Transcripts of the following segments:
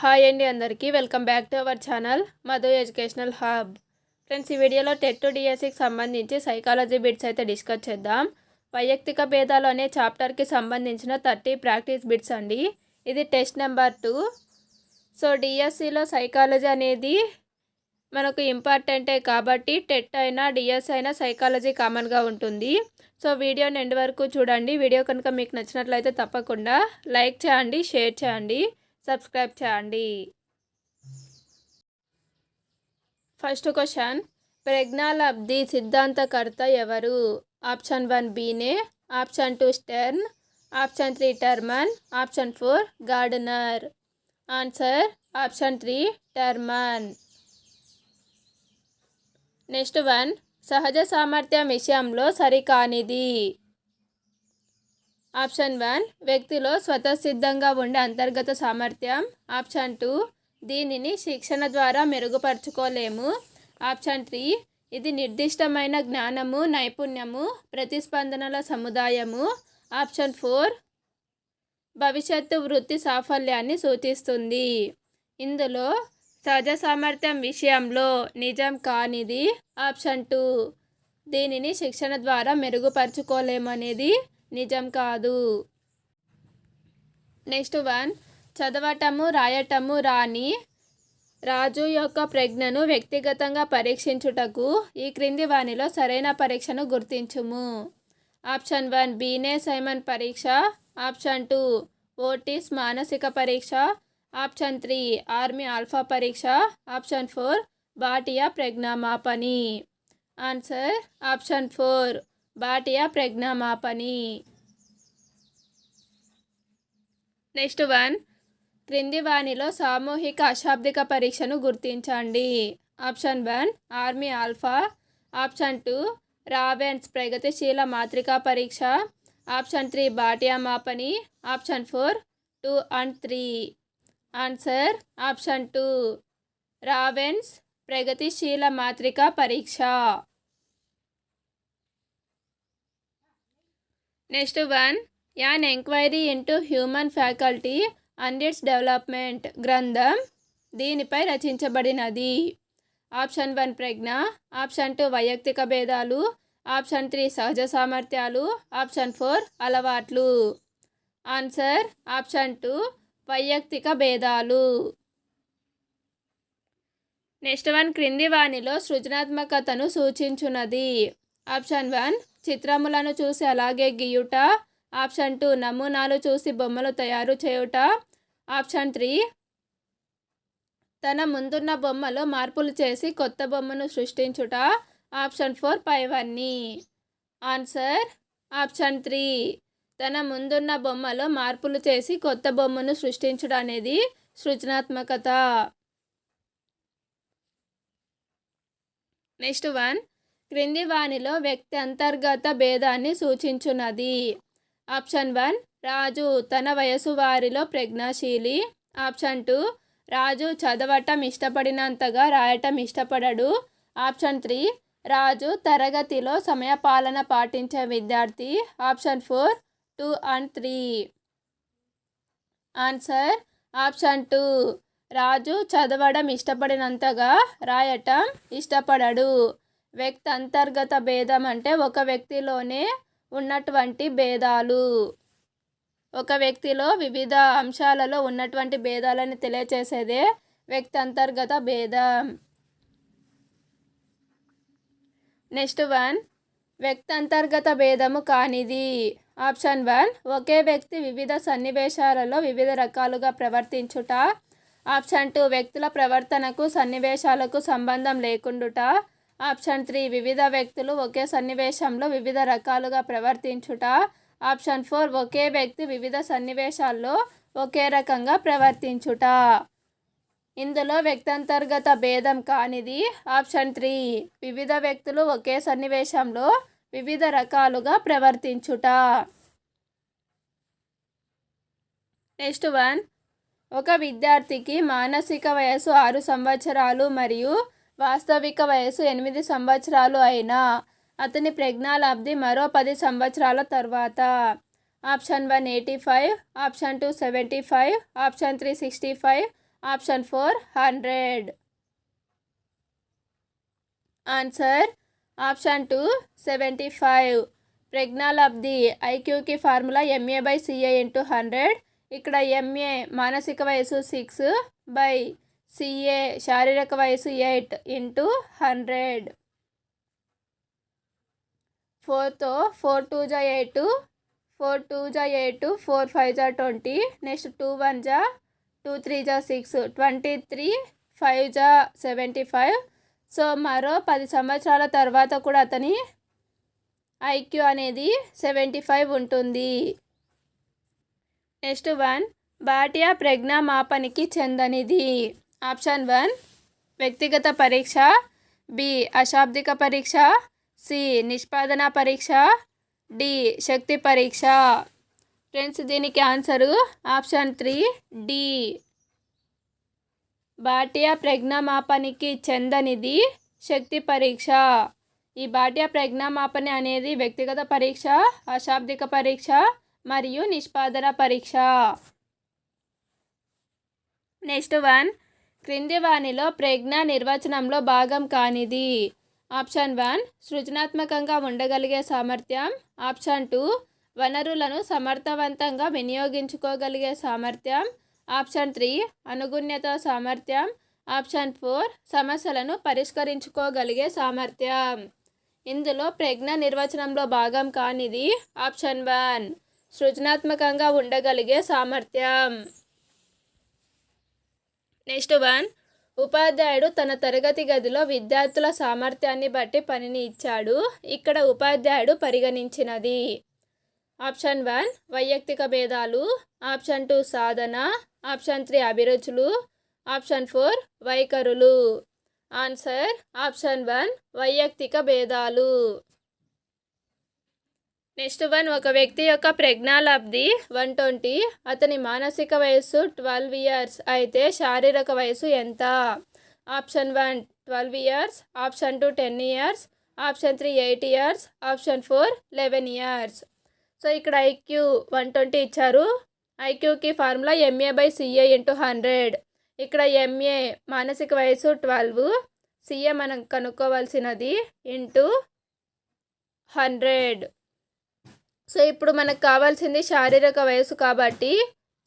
Hi అండి అందరికీ. Welcome back to our channel Madhu educational hub. Friends ఈ వీడియోలో టెట్ టు డిఎస్సికి సంబంధించి సైకాలజీ బిట్స్ అయితే డిస్కస్ చేద్దాం. వైయక్తిక భేదాలు అనే చాప్టర్కి సంబంధించిన థర్టీ ప్రాక్టీస్ బిట్స్ అండి. ఇది టెస్ట్ నెంబర్ టూ. సో డిఎస్సిలో సైకాలజీ అనేది మనకు ఇంపార్టెంటే కాబట్టి టెట్ అయినా డిఎస్ అయినా సైకాలజీ కామన్గా ఉంటుంది. సో వీడియోని ఎండ్ వరకు చూడండి. వీడియో కనుక మీకు నచ్చినట్లయితే తప్పకుండా లైక్ చేయండి షేర్ చేయండి. సబ్స్క్రైబ్ చేయండి. First question. ప్రజ్ఞాలబ్ధి సిద్ధాంతకర్త ఎవరు? Option one Binet option two Stern option three Terman option four Gardner. Answer option three Terman. Next one. సహజ సామర్థ్యం విషయంలో సరికానిది. ఆప్షన్ వన్ వ్యక్తిలో స్వతసిద్ధంగా ఉండే అంతర్గత సామర్థ్యం. ఆప్షన్ టూ దీనిని శిక్షణ ద్వారా మెరుగుపరుచుకోలేము. ఆప్షన్ త్రీ ఇది నిర్దిష్టమైన జ్ఞానము నైపుణ్యము ప్రతిస్పందనల సముదాయము. ఆప్షన్ ఫోర్ భవిష్యత్తు వృత్తి సాఫల్యాన్ని సూచిస్తుంది. ఇందులో సహజ సామర్థ్యం విషయంలో నిజం కానిది. ఆప్షన్ టూ దీనిని శిక్షణ ద్వారా మెరుగుపరుచుకోలేమనేది. నిజం కాదు. Next one. చదవటము రాయటము రాని రాజు యొక్క ప్రజ్ఞను వ్యక్తిగతంగా పరీక్షించుటకు ఈ క్రింది వానిలో సరైన పరీక్షను గుర్తించుము. ఆప్షన్ వన్ బీనే సైమన్ పరీక్ష. ఆప్షన్ టూ ఓటీస్ మానసిక పరీక్ష. ఆప్షన్ త్రీ ఆర్మీ ఆల్ఫా పరీక్ష. Option four Bhatia ప్రజ్ఞామాపని. Answer option four. Bhatia ప్రజ్ఞామాపని నెక్స్ట్ వన్ క్రింది వాణిలో సామూహిక అశాబ్దిక పరీక్షను గుర్తించండి option one army alpha option two Raven's ప్రగతిశీల మాత్రికా పరీక్ష option three Bhatia మాపని option four two and three answer option two Raven's ప్రగతిశీల మాత్రికా పరీక్ష next one an enquiry into human faculty and its development గ్రంథం దీనిపై రచించబడినది. ఆప్షన్ వన్ ప్రజ్ఞ ఆప్షన్ టూ వైయక్తిక భేదాలు ఆప్షన్ త్రీ సహజ సామర్థ్యాలు ఆప్షన్ ఫోర్ అలవాట్లు. ఆన్సర్ ఆప్షన్ టూ వైయక్తిక భేదాలు. నెక్స్ట్ వన్ క్రింది వాణిలో సృజనాత్మకతను సూచించున్నది. ఆప్షన్ వన్ చిత్రములను చూసి అలాగే గీయుట. ఆప్షన్ టూ నమూనాలు చూసి బొమ్మలు తయారు చేయుట. ఆప్షన్ త్రీ తన ముందున్న బొమ్మలో మార్పులు చేసి కొత్త బొమ్మను సృష్టించుట. ఆప్షన్ ఫోర్ పైవన్నీ. ఆన్సర్ ఆప్షన్ త్రీ తన ముందున్న బొమ్మలో మార్పులు చేసి కొత్త బొమ్మను సృష్టించడం అనేది సృజనాత్మకత. నెక్స్ట్ వన్ క్రింది వానిలో వ్యక్తి అంతర్గత భేదాన్ని సూచించున్నది ఆప్షన్ వన్ రాజు తన వయసు వారిలో ప్రజ్ఞాశీలి. ఆప్షన్ టూ రాజు చదవటం ఇష్టపడినంతగా రాయటం ఇష్టపడడు. ఆప్షన్ త్రీ రాజు తరగతిలో సమయపాలన పాటించే విద్యార్థి. Option four two and three. Answer option two Raju చదవడం ఇష్టపడినంతగా రాయటం ఇష్టపడడు. వ్యక్తి అంతర్గత భేదం అంటే ఒక వ్యక్తిలోనే ఉన్నటువంటి భేదాలు. ఒక వ్యక్తిలో వివిధ అంశాలలో ఉన్నటువంటి భేదాలను తెలియచేసేదే వ్యక్తి అంతర్గత భేదం. నెక్స్ట్ వన్ వ్యక్తి అంతర్గత భేదము కానిది. ఆప్షన్ వన్ ఒకే వ్యక్తి వివిధ సన్నివేశాలలో వివిధ రకాలుగా ప్రవర్తించుట. ఆప్షన్ టూ వ్యక్తుల ప్రవర్తనకు సన్నివేశాలకు సంబంధం లేకుండుట. ఆప్షన్ త్రీ వివిధ వ్యక్తులు ఒకే సన్నివేశంలో వివిధ రకాలుగా ప్రవర్తించుట. ఆప్షన్ ఫోర్ ఒకే వ్యక్తి వివిధ సన్నివేశాల్లో ఒకే రకంగా ప్రవర్తించుట. ఇందులో వ్యక్తంతర్గత భేదం కానిది. ఆప్షన్ త్రీ వివిధ వ్యక్తులు ఒకే సన్నివేశంలో వివిధ రకాలుగా ప్రవర్తించుట. నెక్స్ట్ వన్ ఒక విద్యార్థికి మానసిక వయసు ఆరు సంవత్సరాలు మరియు వాస్తవిక వయసు ఎనిమిది సంవత్సరాలు అయినా అతని ప్రజ్ఞాలబ్ధి మరో పది సంవత్సరాల తర్వాత. Option one eighty five option two seventy five option three sixty five option four hundred. Answer option two seventy five. ప్రజ్ఞాలబ్ధి ఐక్యూకి formula MA by CA into hundred. ఇక్కడ ఎంఏ మానసిక వయసు సిక్స్ బై సిఏ శారీరక వయసు ఎయిట్ ఇంటూ హండ్రెడ్. ఫోర్తో four two జా eight four two జా eight four five జా twenty next two one జా టూ త్రీ జా సిక్స్ ట్వంటీ త్రీ ఫైవ్ జా సెవెంటీ ఫైవ్. సో మరో పది సంవత్సరాల తర్వాత కూడా అతని ఐక్యూ అనేది సెవెంటీ ఫైవ్ ఉంటుంది. నెక్స్ట్ వన్ బాటియా ప్రజ్ఞా మాపనికి చెందనిది. ఆప్షన్ వన్ వ్యక్తిగత పరీక్ష బి అశాబ్దిక పరీక్ష సి నిష్పాదన పరీక్ష డి శక్తి పరీక్ష. ఫ్రెండ్స్ దీనికి answer option three D. Bhatia ప్రజ్ఞామాపనికి చెందనిది శక్తి పరీక్ష. ఈ భాటియా ప్రజ్ఞామాపన అనేది వ్యక్తిగత పరీక్ష అశాబ్దిక పరీక్ష మరియు నిష్పాదన పరీక్ష. నెక్స్ట్ వన్ క్రింది వాణిలో ప్రజ్ఞ నిర్వచనంలో భాగం కానిది. ఆప్షన్ వన్ సృజనాత్మకంగా ఉండగలిగే సామర్థ్యం. ఆప్షన్ టూ వనరులను సమర్థవంతంగా వినియోగించుకోగలిగే సామర్థ్యం. ఆప్షన్ త్రీ అనుగుణ్యత సామర్థ్యం. ఆప్షన్ ఫోర్ సమస్యలను పరిష్కరించుకోగలిగే సామర్థ్యం. ఇందులో ప్రజ్ఞ నిర్వచనంలో భాగం కానిది. ఆప్షన్ వన్ సృజనాత్మకంగా ఉండగలిగే సామర్థ్యం. Next one. ఉపాధ్యాయుడు తన తరగతి గదిలో విద్యార్థుల సామర్థ్యాన్ని బట్టి పనిని ఇచ్చాడు. ఇక్కడ ఉపాధ్యాయుడు పరిగణించినది. ఆప్షన్ వన్ వైయక్తిక భేదాలు. ఆప్షన్ టూ సాధన. ఆప్షన్ త్రీ అభిరుచులు. ఆప్షన్ ఫోర్ వైఖరులు. ఆన్సర్ ఆప్షన్ వన్ వైయక్తిక భేదాలు. నెక్స్ట్ వన్ ఒక వ్యక్తి యొక్క ప్రజ్ఞాలబ్ధి వన్ ట్వంటీ అతని మానసిక వయస్సు ట్వెల్వ్ ఇయర్స్ అయితే శారీరక వయసు ఎంత? Option one twelve years option two ten years option three eight years option four eleven years. So ఇక్కడ ఐక్యూ వన్ ట్వంటీ ఇచ్చారు. ఐక్యూకి formula MA by CA into hundred. ఇక్కడ ఎంఏ మానసిక వయసు ట్వెల్వ్ సిఏ మనం కనుక్కోవాల్సినది ఇంటూ హండ్రెడ్. సో ఇప్పుడు మనకు కావాల్సింది శారీరక వయసు కాబట్టి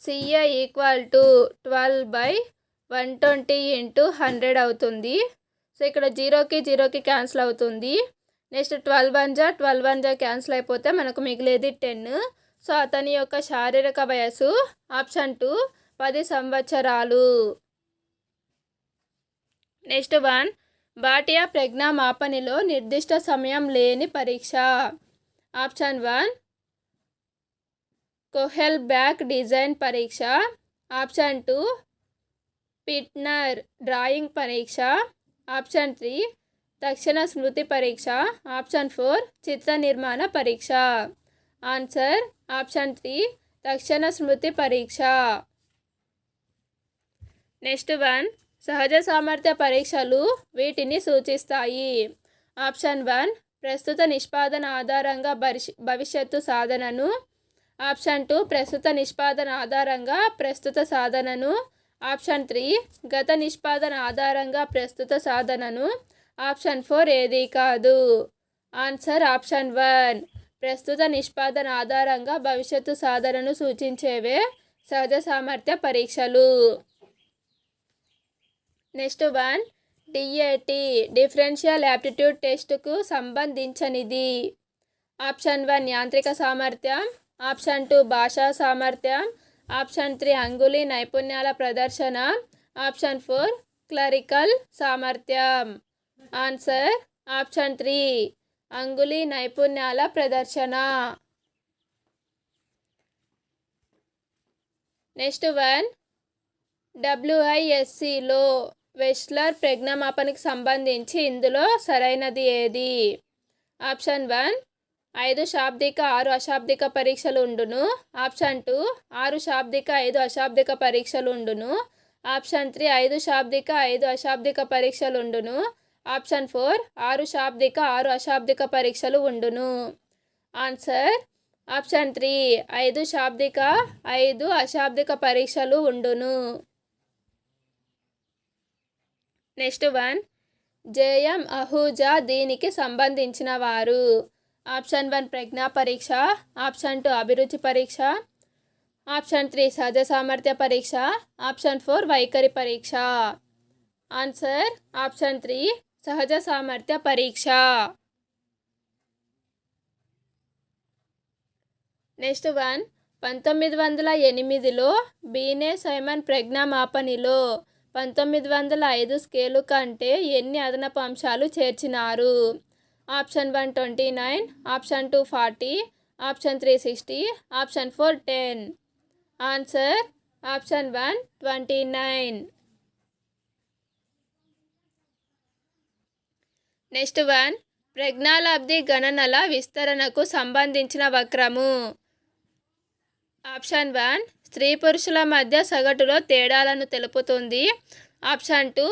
CA equal to twelve by one twenty into hundred అవుతుంది. సో ఇక్కడ జీరోకి జీరోకి క్యాన్సిల్ అవుతుంది. నెక్స్ట్ ట్వెల్వ్ వన్ జా ట్వెల్వ్ వన్ జా క్యాన్సిల్ అయిపోతే మనకు మిగిలేది టెన్ సో అతని యొక్క శారీరక వయసు ఆప్షన్ టూ పది సంవత్సరాలు. నెక్స్ట్ వన్ బాటియా ప్రజ్ఞా మాపనిలో నిర్దిష్ట సమయం లేని పరీక్ష. Option one Kohs block design పరీక్ష. ఆప్షన్ టూ పిట్నర్ డ్రాయింగ్ పరీక్ష. ఆప్షన్ త్రీ తక్షణ స్మృతి పరీక్ష. ఆప్షన్ ఫోర్ చిత్ర నిర్మాణ పరీక్ష. ఆన్సర్ ఆప్షన్ త్రీ తక్షణ స్మృతి పరీక్ష. నెక్స్ట్ వన్ సహజ సామర్థ్య పరీక్షలు వీటిని సూచిస్తాయి. ఆప్షన్ వన్ ప్రస్తుత నిష్పాదన ఆధారంగా భవిష్యత్తు సాధనను ఆప్షన్ టూ ప్రస్తుత నిష్పాదన ఆధారంగా ప్రస్తుత సాధనను. ఆప్షన్ త్రీ గత నిష్పాదన ఆధారంగా ప్రస్తుత సాధనను. ఆప్షన్ ఫోర్ ఏది కాదు. Answer option one. ప్రస్తుత నిష్పాదన ఆధారంగా భవిష్యత్తు సాధనను సూచించేవే సహజ సామర్థ్య పరీక్షలు. Next one DAT differential aptitude టెస్ట్కు సంబంధించనిది. ఆప్షన్ వన్ యాంత్రిక సామర్థ్యం. ఆప్షన్ టూ భాషా సామర్థ్యం. ఆప్షన్ త్రీ అంగులి నైపుణ్యాల ప్రదర్శన. ఆప్షన్ ఫోర్ క్లరికల్ సామర్థ్యం. ఆన్సర్ ఆప్షన్ త్రీ అంగులి నైపుణ్యాల ప్రదర్శన. నెక్స్ట్ వన్ డబ్ల్యూఐఎస్సిలో వెస్లర్ ప్రజ్ఞామాపనకి సంబంధించి ఇందులో సరైనది ఏది? ఆప్షన్ వన్ ఐదు శాబ్దిక ఆరు అశాబ్దిక పరీక్షలు ఉండును. ఆప్షన్ టూ ఆరు శాబ్దిక ఐదు అశాబ్దిక పరీక్షలు ఉండును. ఆప్షన్ త్రీ ఐదు శాబ్దిక ఐదు అశాబ్దిక పరీక్షలు ఉండును. ఆప్షన్ ఫోర్ ఆరు శాబ్దిక ఆరు అశాబ్దిక పరీక్షలు ఉండును. ఆన్సర్ ఆప్షన్ త్రీ ఐదు శాబ్దిక ఐదు అశాబ్దిక పరీక్షలు ఉండును. నెక్స్ట్ వన్ జేఎం అహూజా దీనికి సంబంధించిన వారు. ఆప్షన్ వన్ ప్రజ్ఞా పరీక్ష ఆప్షన్ టూ అభిరుచి పరీక్ష ఆప్షన్ త్రీ సహజ సామర్థ్య పరీక్ష ఆప్షన్ ఫోర్ వైఖరి పరీక్ష. ఆన్సర్ ఆప్షన్ త్రీ సహజ సామర్థ్య పరీక్ష. నెక్స్ట్ వన్ పంతొమ్మిది వందల ఎనిమిదిలో బీనే సైమన్ ప్రజ్ఞామాపనిలో పంతొమ్మిది వందల ఐదు స్కేలు కంటే ఎన్ని అదనపు అంశాలు చేర్చినారు? Option one twenty nine option two forty option three sixty option four ten. Answer option one twenty nine. Next one ప్రజ్ఞాలబ్ధి గణనల విస్తరణకు సంబంధించిన వక్రము. ఆప్షన్ వన్ స్త్రీ పురుషుల మధ్య సగటులో తేడాలను తెలుపుతుంది. ఆప్షన్ టూ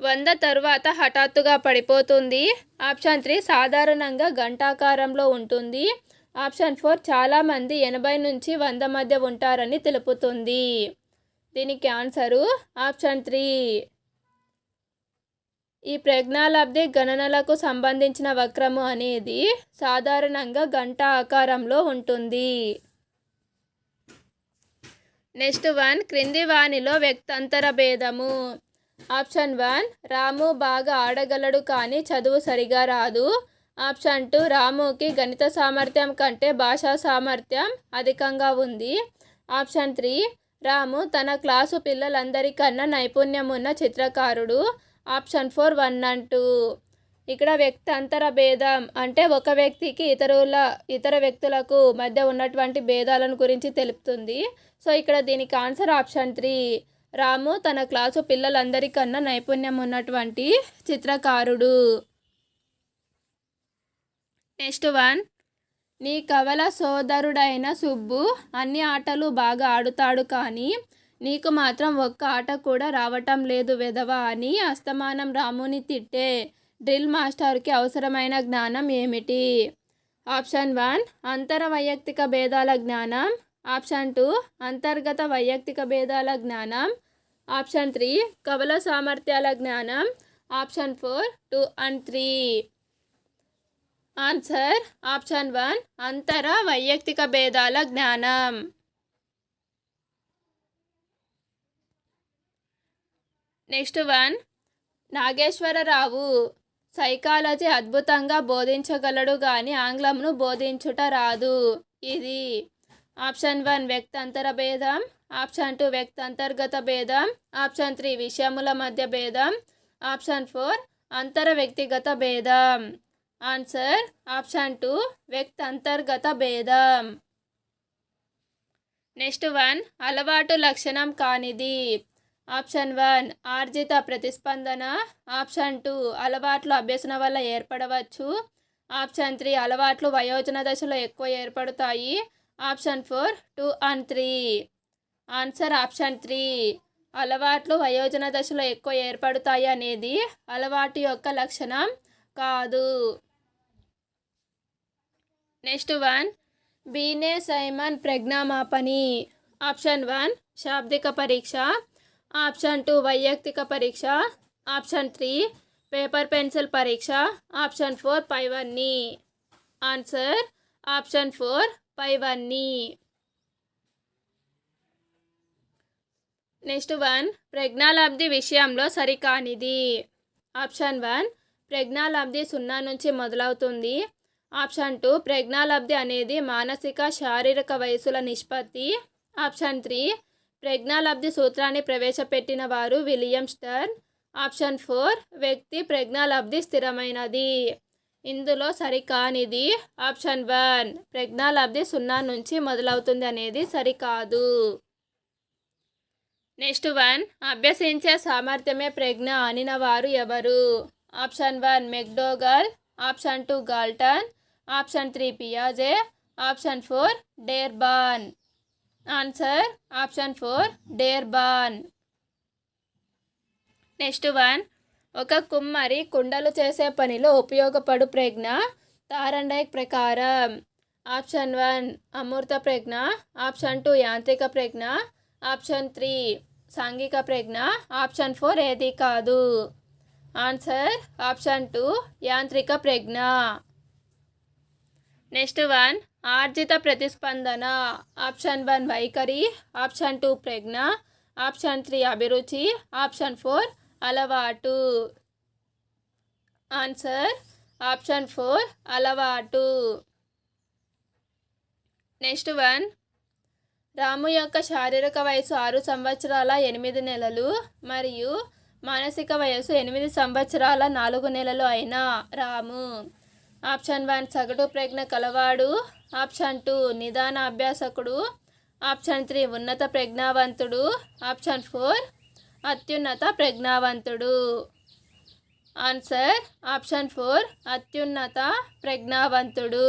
వంద తరువాత హఠాత్తుగా పడిపోతుంది. ఆప్షన్ త్రీ సాధారణంగా గంటాకారంలో ఉంటుంది. ఆప్షన్ ఫోర్ చాలామంది ఎనభై నుంచి వంద మధ్య ఉంటారని తెలుపుతుంది. దీనికి ఆన్సరు ఆప్షన్ త్రీ. ఈ ప్రజ్ఞాలబ్ధి గణనలకు సంబంధించిన వక్రము అనేది సాధారణంగా గంట ఆకారంలో ఉంటుంది. నెక్స్ట్ వన్ క్రింది వానిలో వ్యక్తంతర భేదము. ఆప్షన్ వన్ రాము బాగా ఆడగలడు కానీ చదువు సరిగా రాదు. ఆప్షన్ టూ రాముకి గణిత సామర్థ్యం కంటే భాషా సామర్థ్యం అధికంగా ఉంది. ఆప్షన్ త్రీ రాము తన క్లాసు పిల్లలందరికన్నా నైపుణ్యం ఉన్న చిత్రకారుడు. Option four one and two. ఇక్కడ వ్యక్తి అంతర భేదం అంటే ఒక వ్యక్తికి ఇతరుల ఇతర వ్యక్తులకు మధ్య ఉన్నటువంటి భేదాలను గురించి తెలుపుతుంది. సో ఇక్కడ దీనికి ఆన్సర్ ఆప్షన్ త్రీ. రాము తన క్లాసు పిల్లలందరికన్నా నైపుణ్యం ఉన్నటువంటి చిత్రకారుడు. Next one. నీ కవల సోదరుడైన సుబ్బు అన్ని ఆటలు బాగా ఆడుతాడు కానీ నీకు మాత్రం ఒక్క ఆట కూడా రావటం లేదు వెధవా అని అస్తమానం రాముని తిట్టే డ్రిల్ మాస్టర్కి అవసరమైన జ్ఞానం ఏమిటి? ఆప్షన్ వన్ అంతర వైయక్తిక భేదాల జ్ఞానం. ఆప్షన్ టూ అంతర్గత వైయక్తిక భేదాల జ్ఞానం. ఆప్షన్ త్రీ కవల సామర్థ్యాల జ్ఞానం. Option four two and three. Answer option one అంతర వైయక్తిక భేదాల జ్ఞానం. నెక్స్ట్ వన్ నాగేశ్వరరావు సైకాలజీ అద్భుతంగా బోధించగలడు కానీ ఆంగ్లంను బోధించుట రాదు. ఇది ఆప్షన్ వన్ వ్యక్తంతర భేదం. ఆప్షన్ టూ వ్యక్తంతర్గత భేదం. ఆప్షన్ త్రీ విషయముల మధ్య భేదం. ఆప్షన్ ఫోర్ అంతర వ్యక్తిగత భేదం. ఆన్సర్ ఆప్షన్ టూ వ్యక్తంతర్గత భేదం. నెక్స్ట్ వన్ అలవాటు లక్షణం కానిది. ఆప్షన్ వన్ ఆర్జిత ప్రతిస్పందన. ఆప్షన్ టూ అలవాట్లు అభ్యసన వల్ల ఏర్పడవచ్చు. ఆప్షన్ త్రీ అలవాట్లు వయోజన దశలో ఎక్కువ ఏర్పడతాయి. Option four two and three. Answer option three. అలవాట్లు వయోజన దశలో ఎక్కువ ఏర్పడతాయి అనేది అలవాటు యొక్క లక్షణం కాదు. Next one. బీనే సైమన్ ప్రజ్ఞామాపని ఆప్షన్ వన్ శాబ్దిక పరీక్ష. ఆప్షన్ టూ వైయక్తిక పరీక్ష. ఆప్షన్ త్రీ పేపర్ పెన్సిల్ పరీక్ష. ఆప్షన్ ఫోర్ పైవన్నీ. ఆన్సర్ ఆప్షన్ ఫోర్ పైవన్నీ. నెక్స్ట్ వన్ ప్రజ్ఞాలబ్ధి విషయంలో సరికానిది. ఆప్షన్ వన్ ప్రజ్ఞాలబ్ధి సున్నా నుంచి మొదలవుతుంది. ఆప్షన్ టూ ప్రజ్ఞాలబ్ధి అనేది మానసిక శారీరక వయసుల నిష్పత్తి. ఆప్షన్ త్రీ ప్రజ్ఞాలబ్ధి సూత్రాన్ని ప్రవేశపెట్టిన వారు విలియం స్టర్న్ ఆప్షన్ ఫోర్ వ్యక్తి ప్రజ్ఞాలబ్ధి స్థిరమైనది. ఇందులో సరికానిది. ఆప్షన్ వన్ ప్రజ్ఞాలబ్ధి సున్నా నుంచి మొదలవుతుంది అనేది సరికాదు. నెక్స్ట్ వన్ అభ్యసించే సామర్థ్యమే ప్రజ్ఞ అనిన వారు ఎవరు? Option one McDougall. Option two Galton. Option three పియాజే. Option four Dearborn. Answer option four Dearborn. Next one ఒక కుమ్మరి కుండలు చేసే పనిలో ఉపయోగపడు ప్రజ్ఞ తారండైక్ ప్రకారం. ఆప్షన్ వన్ అమూర్త ప్రజ్ఞ. ఆప్షన్ టూ యాంత్రిక ప్రజ్ఞ. ఆప్షన్ త్రీ సాంఘిక ప్రజ్ఞ. ఆప్షన్ ఫోర్ ఏది కాదు. ఆన్సర్ ఆప్షన్ టూ యాంత్రిక ప్రజ్ఞ. నెక్స్ట్ వన్ ఆర్జిత ప్రతిస్పందన. ఆప్షన్ వన్ వైఖరి. ఆప్షన్ టూ ప్రజ్ఞ. ఆప్షన్ త్రీ అభిరుచి. ఆప్షన్ ఫోర్ అలవాటు. ఆన్సర్ ఆప్షన్ ఫోర్ అలవాటు. నెక్స్ట్ వన్ రాము యొక్క శారీరక వయసు ఆరు సంవత్సరాల ఎనిమిది నెలలు మరియు మానసిక వయసు ఎనిమిది సంవత్సరాల నాలుగు నెలలు అయిన రాము. ఆప్షన్ వన్ సగటు ప్రజ్ఞ కలవాడు. ఆప్షన్ టూ నిదాన అభ్యాసకుడు. ఆప్షన్ త్రీ ఉన్నత ప్రజ్ఞావంతుడు. ఆప్షన్ ఫోర్ అత్యున్నత ప్రజ్ఞావంతుడు. ఆన్సర్ ఆప్షన్ ఫోర్ అత్యున్నత ప్రజ్ఞావంతుడు.